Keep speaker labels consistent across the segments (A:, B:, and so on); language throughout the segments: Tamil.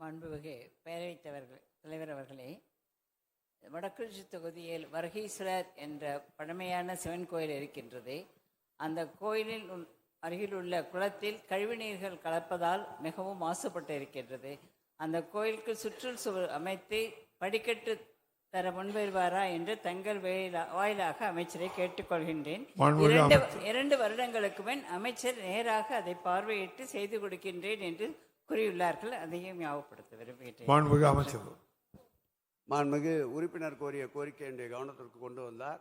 A: மாண்புமிகு பேரவைத் தலைவர்கள் தலைவர் அவர்களே வடக்குறிச்சி தொகுதியில் வருகீஸ்வரர் என்ற பழமையான சிவன் கோயில் இருக்கின்றது. அந்த கோயிலில் உள்- அருகில் உள்ள குளத்தில் கழிவுநீர்கள் கலப்பதால் மிகவும் மாசுபட்டு இருக்கின்றது அந்த கோயிலுக்கு சுற்றுச்சுவர் அமைத்து படிக்கட்டு தர முன்வருவாரா என்று தங்கள் வாயிலா- வாயிலாக அமைச்சரை கேட்டுக்கொள்கின்றேன் இரண்டு இரண்டு வருடங்களுக்கு முன் அமைச்சர் நேராக அதை பார்வையிட்டு செய்து கொடுக்கின்றேன் என்று கூறியுள்ளார்கள் அதையும் ஞாபகப்படுத்த விரும்புகின்றேன்.
B: மாண்புமிகு அமைச்சர்.
C: மாண்புமிகு உறுப்பினர் கோரிய கோரிக்கை என்னுடைய கவனத்திற்கு கொண்டு வந்தார்.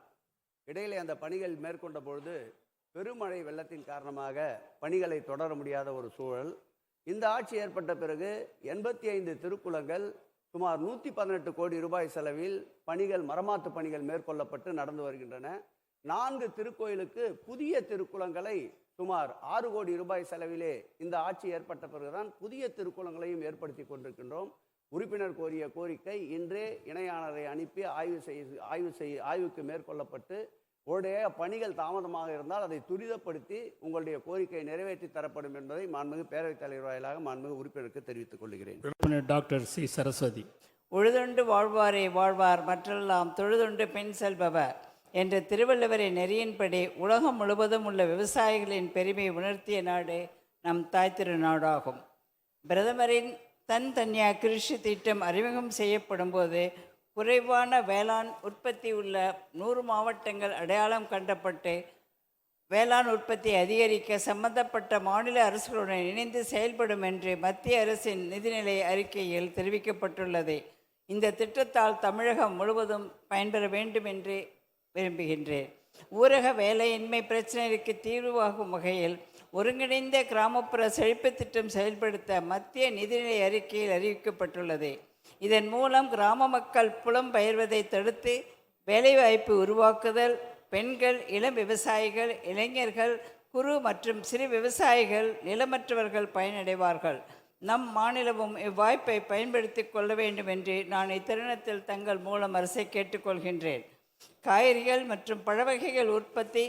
C: இடையிலே அந்த பணிகள் மேற்கொண்ட பொழுது பெருமழை வெள்ளத்தின் காரணமாக பணிகளை தொடர முடியாத ஒரு சூழல். இந்த ஆட்சி ஏற்பட்ட பிறகு எண்பத்தி ஐந்து திருக்குளங்கள் சுமார் நூற்றி பதினெட்டு கோடி ரூபாய் செலவில் பணிகள் மரமாத்து பணிகள் மேற்கொள்ளப்பட்டு நடந்து வருகின்றன. நான்கு திருக்கோயிலுக்கு புதிய திருக்குளங்களை சுமார் ஆறு கோடி ரூபாய் செலவிலே இந்த ஆட்சி ஏற்பட்ட பிறகுதான் புதிய திருக்குளங்களையும் ஏற்படுத்தி கொண்டிருக்கின்றோம். உறுப்பினர் கோரிய கோரிக்கை இன்றே இணையாளரை அனுப்பி ஆய்வு செய் ஆய்வு செய் ஆய்வுக்கு மேற்கொள்ளப்பட்டு உடைய பணிகள் தாமதமாக இருந்தால் அதை துரிதப்படுத்தி உங்களுடைய கோரிக்கை நிறைவேற்றி தரப்படும் என்பதை மாண்புமிகு பேரவைத் தலைவர் வாயிலாக மாண்புமிகு உறுப்பினருக்கு தெரிவித்துக் கொள்கிறேன்.
D: Doctor C. சரஸ்வதி.
A: உழுதுண்டு வாழ்வாரே வாழ்வார் மற்றெல்லாம் தொழுதுண்டு பின் செல்பவர். என்ற திருவள்ளுவரின் நெறியின்படி உலகம் முழுவதும் உள்ள விவசாயிகளின் பெருமையை உணர்த்திய நாடு நம் தாய் திருநாடாகும். பிரதமரின் தன் தன்யா கிருஷி திட்டம் அறிமுகம் செய்யப்படும் போது குறைவான வேளாண் உற்பத்தி உள்ள நூறு மாவட்டங்கள் அடையாளம் கண்டப்பட்டு வேளாண் உற்பத்தியை அதிகரிக்க சம்பந்தப்பட்ட மாநில அரசுகளுடன் இணைந்து செயல்படும் என்று மத்திய அரசின் நிதிநிலை அறிக்கையில் தெரிவிக்கப்பட்டுள்ளது. இந்த திட்டத்தால் தமிழகம் முழுவதும் பயன்பெற வேண்டும் என்று விரும்புகின்றேன். ஊரக வேலையின்மை பிரச்சனைக்கு தீர்வாகும் வகையில் ஒருங்கிணைந்த கிராமப்புற செழிப்பு திட்டம் செயல்படுத்த மத்திய நிதிநிலை அறிக்கையில் அறிவிக்கப்பட்டுள்ளது. இதன் மூலம் கிராம மக்கள் புலம் பெயர்வதை தடுத்து வேலைவாய்ப்பு உருவாக்குதல் பெண்கள் இளம் விவசாயிகள் இளைஞர்கள் குறு மற்றும் சிறு விவசாயிகள் நிலமற்றவர்கள் பயனடைவார்கள். நம் மாநிலமும் இவ்வாய்ப்பை பயன்படுத்தி கொள்ள வேண்டும் என்று நான் இத்தருணத்தில் தங்கள் மூலம் அரசை கேட்டுக்கொள்கின்றேன். காய்கறிகள் மற்றும் பழவகைகள் உற்பத்தி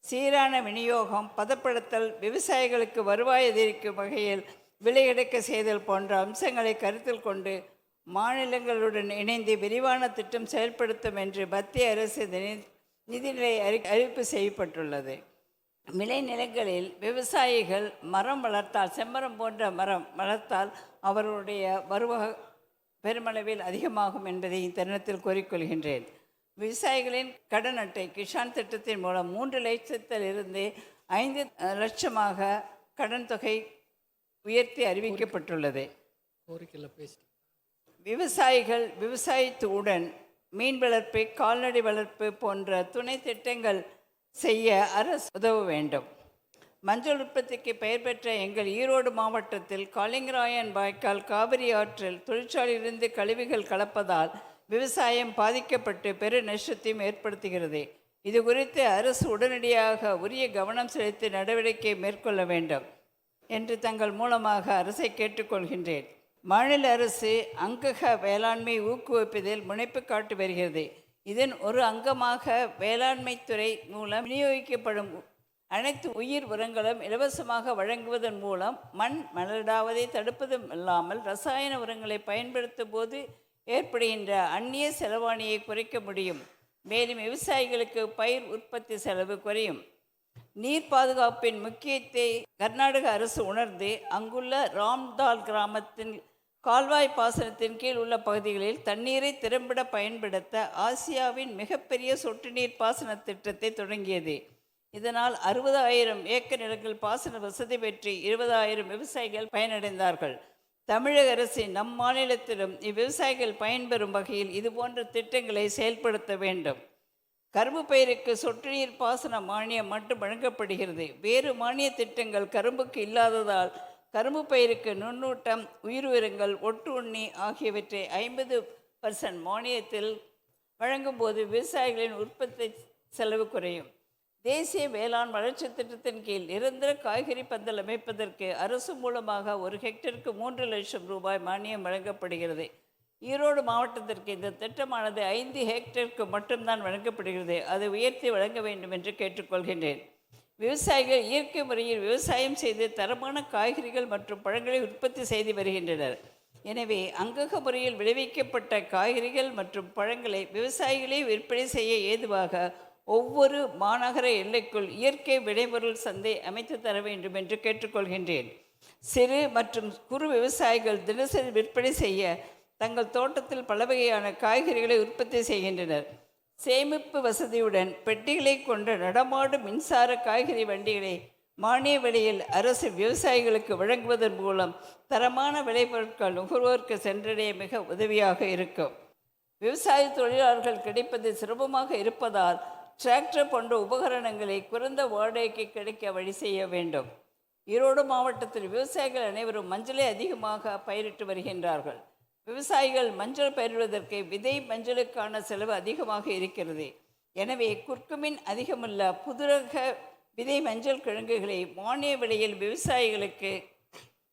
A: சீரான விநியோகம் பதப்படுத்தல் விவசாயிகளுக்கு வருவாய் அதிகரிக்கும் வகையில் விலையெடுக்க செய்தல் போன்ற அம்சங்களை கருத்தில் கொண்டு மாநிலங்களுடன் இணைந்து விரிவான திட்டம் செயல்படுத்தும் என்று மத்திய அரசு நிதிநிலை அறி அறிவிப்பு செய்யப்பட்டுள்ளது. விளைநிலங்களில் விவசாயிகள் மரம் வளர்த்தால் செம்மரம் போன்ற மரம் வளர்த்தால் அவர்களுடைய வருவாய் பெருமளவில் அதிகமாகும் என்பதை இத்தருணத்தில் கூறிக்கொள்கின்றேன். விவசாயிகளின் கடன் அட்டை கிஷான் திட்டத்தின் மூலம் மூன்று லட்சத்தில் இருந்து ஐந்து லட்சமாக கடன் தொகை உயர்த்தி அறிவிக்கப்பட்டுள்ளது.
D: கோரிக்கையில் பேசி
A: விவசாயிகள் விவசாயத்துடன் மீன் வளர்ப்பு கால்நடை வளர்ப்பு போன்ற துணை திட்டங்கள் செய்ய அரசு உதவ வேண்டும். மஞ்சள் உற்பத்திக்கு பெயர் பெற்ற எங்கள் ஈரோடு மாவட்டத்தில் காளிங்கராயன் வாய்க்கால் காவிரி ஆற்றில் தொழிற்சாலையிலிருந்து கழிவுகள் கலப்பதால் விவசாயம் பாதிக்கப்பட்டு பெரு நஷ்டத்தையும் ஏற்படுத்துகிறது. இது குறித்து அரசு உடனடியாக உரிய கவனம் செலுத்தி நடவடிக்கை மேற்கொள்ள வேண்டும் என்று தங்கள் மூலமாக அரசை கேட்டுக்கொள்கின்றேன். மாநில அரசு அங்கக வேளாண்மை ஊக்குவிப்பதில் முனைப்பு காட்டி வருகிறது. இதன் ஒரு அங்கமாக வேளாண்மைத்துறை மூலம் விநியோகிக்கப்படும் அனைத்து உயிர் உரங்களும் இலவசமாக வழங்குவதன் மூலம் மண் மலடாவதை தடுப்பதும் இல்லாமல் ரசாயன உரங்களை பயன்படுத்தும் போது ஏற்படுகின்ற அந்நிய செலவாணியை குறைக்க முடியும். மேலும் விவசாயிகளுக்கு பயிர் உற்பத்தி செலவு குறையும். நீர் பாதுகாப்பின் முக்கியத்தை கர்நாடக அரசு உணர்ந்து அங்குள்ள ராம்தால் கிராமத்தின் கால்வாய் பாசனத்தின் கீழ் உள்ள பகுதிகளில் தண்ணீரை திறம்பட பயன்படுத்த ஆசியாவின் மிகப்பெரிய சொட்டு நீர் பாசன திட்டத்தை தொடங்கியது. இதனால் அறுபதாயிரம் ஏக்கர் நிலங்கள் பாசன வசதி பெற்று இருபதாயிரம் விவசாயிகள் பயனடைந்தார்கள். தமிழக அரசு நம் மாநிலத்திலும் இவ்விவசாயிகள் பயன்பெறும் வகையில் இதுபோன்ற திட்டங்களை செயல்படுத்த வேண்டும். கரும்பு பயிருக்கு சொட்டு நீர் பாசன மானியம் மட்டும் வழங்கப்படுகிறது. வேறு மானிய திட்டங்கள் கரும்புக்கு இல்லாததால் கரும்பு பயிருக்கு நுண்ணூட்டம் உயிர் உயரங்கள் ஒட்டு உண்ணி ஆகியவற்றை ஐம்பது பர்சன்ட் மானியத்தில் வழங்கும்போது விவசாயிகளின் உற்பத்தி செலவு குறையும். தேசிய வேளாண் வளர்ச்சி திட்டத்தின் கீழ் நிரந்தர காய்கறி பந்தல் அமைப்பதற்கு அரசு மூலமாக ஒரு ஹெக்டருக்கு மூன்று லட்சம் ரூபாய் மானியம் வழங்கப்படுகிறது. ஈரோடு மாவட்டத்திற்கு இந்த திட்டமானது ஐந்து ஹெக்டருக்கு மட்டும்தான் வழங்கப்படுகிறது. அதை உயர்த்தி வழங்க வேண்டும் என்று கேட்டுக்கொள்கின்றேன். விவசாயிகள் இயற்கை முறையில் விவசாயம் செய்து தரமான காய்கறிகள் மற்றும் பழங்களை உற்பத்தி செய்து வருகின்றனர். எனவே அங்கக முறையில் விளைவிக்கப்பட்ட காய்கறிகள் மற்றும் பழங்களை விவசாயிகளே விற்பனை செய்ய ஏதுவாக ஒவ்வொரு மாநகர எல்லைக்குள் இயற்கை விளைபொருள் சந்தை அமைத்து தர வேண்டும் என்று கேட்டுக்கொள்கின்றேன். சிறு மற்றும் குறு விவசாயிகள் தினசரி விற்பனை செய்ய தங்கள் தோட்டத்தில் பல வகையான காய்கறிகளை உற்பத்தி செய்கின்றனர். சேமிப்பு வசதியுடன் பெட்டிகளை கொண்ட நடமாடும் மின்சார காய்கறி வண்டிகளை மானிய விலையில் அரசு விவசாயிகளுக்கு வழங்குவதன் மூலம் தரமான விளைபொருட்கள் நுகர்வோருக்கு சென்றடைய மிக உதவியாக இருக்கும். விவசாய தொழிலாளர்கள் கிடைப்பது சிரமமாக இருப்பதால் டிராக்டர் போன்ற உபகரணங்களை குறைந்த வாடகைக்கு கிடைக்க வழி செய்ய வேண்டும். ஈரோடு மாவட்டத்தில் விவசாயிகள் அனைவரும் மஞ்சளை அதிகமாக பயிரிட்டு வருகின்றார்கள். விவசாயிகள் மஞ்சள் பயிரிடுவதற்கு விதை மஞ்சளுக்கான செலவு அதிகமாக இருக்கிறது. எனவே குர்க்குமின் அதிகமுள்ள புதுரக விதை மஞ்சள் கிழங்குகளை மானிய விலையில் விவசாயிகளுக்கு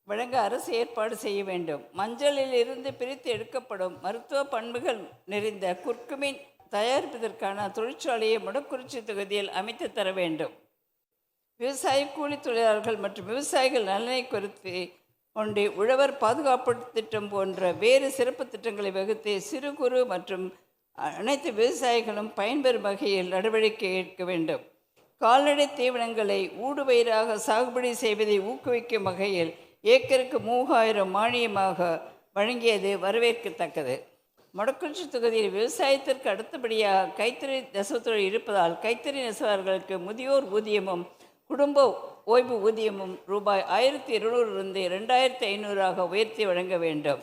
A: வழங்க அரசு ஏற்பாடு செய்ய வேண்டும். மஞ்சளில் இருந்து பிரித்து எடுக்கப்படும் மருத்துவ பண்புகள் நிறைந்த குர்க்குமின் தயாரிப்பதற்கான தொழிற்சாலையை முடக்குறிச்சி தொகுதியில் அமைத்து தர வேண்டும். விவசாய கூலி தொழிலாளர்கள் மற்றும் விவசாயிகள் நலனை குறித்து கொண்டு உழவர் பாதுகாப்பு திட்டம் போன்ற வேறு சிறப்பு திட்டங்களை வகுத்து சிறு குறு மற்றும் அனைத்து விவசாயிகளும் பயன்பெறும் வகையில் நடவடிக்கை எடுக்க வேண்டும். கால்நடை தீவனங்களை ஊடுபயிராக சாகுபடி செய்வதை ஊக்குவிக்கும் வகையில் ஏக்கருக்கு மூவாயிரம் மானியமாக வழங்கியது வரவேற்கத்தக்கது. மொடக்குறிச்சி தொகுதியில் விவசாயத்திற்கு அடுத்தபடியாக கைத்தறி நெசவுத்துறை இருப்பதால் கைத்தறி நெசவாளர்களுக்கு முதியோர் ஊதியமும் குடும்ப ஓய்வு ஊதியமும் ரூபாய் ஆயிரத்தி இருநூறுலிருந்து ரெண்டாயிரத்தி ஐநூறாக உயர்த்தி வழங்க வேண்டும்.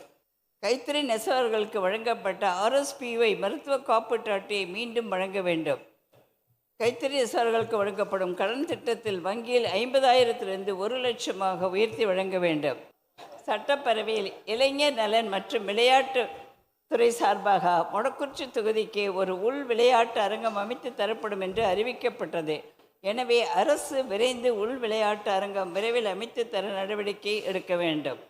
A: கைத்தறி நெசவாளர்களுக்கு வழங்கப்பட்ட ஆர்எஸ்பிஒய் மருத்துவ காப்பீட்டு அட்டையை மீண்டும் வழங்க வேண்டும். கைத்தறி நெசவாளர்களுக்கு வழங்கப்படும் கடன் திட்டத்தில் வங்கியில் ஐம்பதாயிரத்திலிருந்து ஒரு லட்சமாக உயர்த்தி வழங்க வேண்டும். சட்டப்பேரவையில் இளைஞர் நலன் மற்றும் விளையாட்டு துறை சார்பாக மொடக்குறிச்சி தொகுதிக்கு ஒரு உள் விளையாட்டு அரங்கம் அமைத்து தரப்படும் என்று அறிவிக்கப்பட்டது. எனவே அரசு விரைந்து உள் விளையாட்டு அரங்கம் விரைவில் அமைத்து தர நடவடிக்கை எடுக்க வேண்டும்.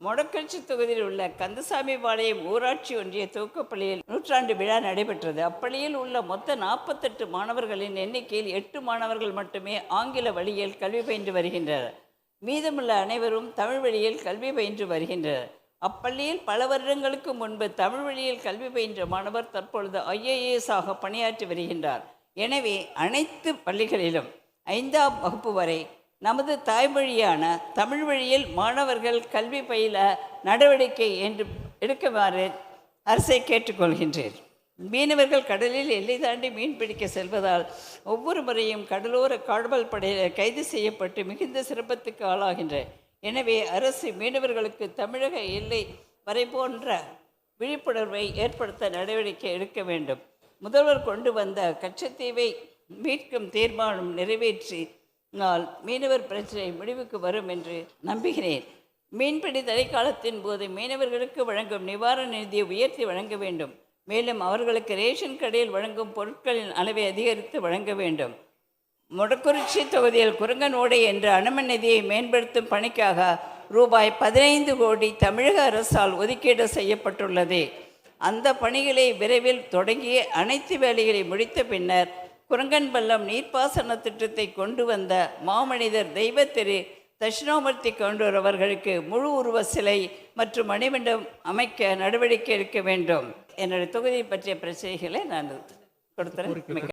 A: மொடக்கட்சி தொகுதியில் உள்ள கந்தசாமி பாளையம் ஊராட்சி ஒன்றிய துவக்கப்பள்ளியில் நூற்றாண்டு விழா நடைபெற்றது. அப்பள்ளியில் உள்ள மொத்த நாற்பத்தெட்டு மாணவர்களின் எண்ணிக்கையில் எட்டு மாணவர்கள் மட்டுமே ஆங்கில வழியில் கல்வி பயின்று வருகின்றனர். மீதமுள்ள அனைவரும் தமிழ் வழியில் கல்வி பயின்று வருகின்றனர். அப்பள்ளியில் பல வருடங்களுக்கு முன்பு தமிழ் வழியில் கல்வி பயின்ற மாணவர் தற்பொழுது ஐஏஎஸ் ஆக பணியாற்றி வருகின்றார். எனவே அனைத்து பள்ளிகளிலும் ஐந்தாம் வகுப்பு வரை நமது தாய்மொழியான தமிழ் வழியில் மாணவர்கள் கல்வி பயில நடவடிக்கை என்று எடுக்குமாறு அரசை கேட்டுக்கொள்கின்றேன். மீனவர்கள் கடலில் எல்லை தாண்டி மீன் பிடிக்க செல்வதால் ஒவ்வொரு முறையும் கடலோர காவல் படையினர் கைது செய்யப்பட்டு மிகுந்த சிரமத்துக்கு ஆளாகின்றேன். எனவே அரசு மீனவர்களுக்கு தமிழக எல்லை வரை போன்ற விழிப்புணர்வை ஏற்படுத்த நடவடிக்கை எடுக்க வேண்டும். முதல்வர் கொண்டு வந்த கச்சத்தீவை மீட்கும் தீர்மானம் நிறைவேற்றினால் மீனவர் பிரச்சனை முடிவுக்கு வரும் என்று நம்புகிறேன். மீன்பிடி தடைக்காலத்தின் போது மீனவர்களுக்கு வழங்கும் நிவாரண நிதியை உயர்த்தி வழங்க வேண்டும். மேலும் அவர்களுக்கு ரேஷன் கடையில் வழங்கும் பொருட்களின் அளவை அதிகரித்து வழங்க வேண்டும். முடக்குறிச்சி தொகுதியில் குரங்கனோடை என்ற அனுமன் நிதியை மேம்படுத்தும் பணிக்காக ரூபாய் பதினைந்து கோடி தமிழக அரசால் ஒதுக்கீடு செய்யப்பட்டுள்ளது. அந்த பணிகளை விரைவில் தொடங்கி அனைத்து வேலைகளை முடித்த பின்னர் குரங்கன்பள்ளம் நீர்ப்பாசன திட்டத்தை கொண்டு வந்த மாமனிதர் தெய்வத்திரு தட்சிணாமூர்த்தி கவுண்டர் அவர்களுக்கு முழு உருவ சிலை மற்றும் மணிமண்டம் அமைக்க நடவடிக்கை எடுக்க வேண்டும். என்னுடைய தொகுதியை பற்றிய பிரச்சனைகளை நான் கொடுத்துறேன்.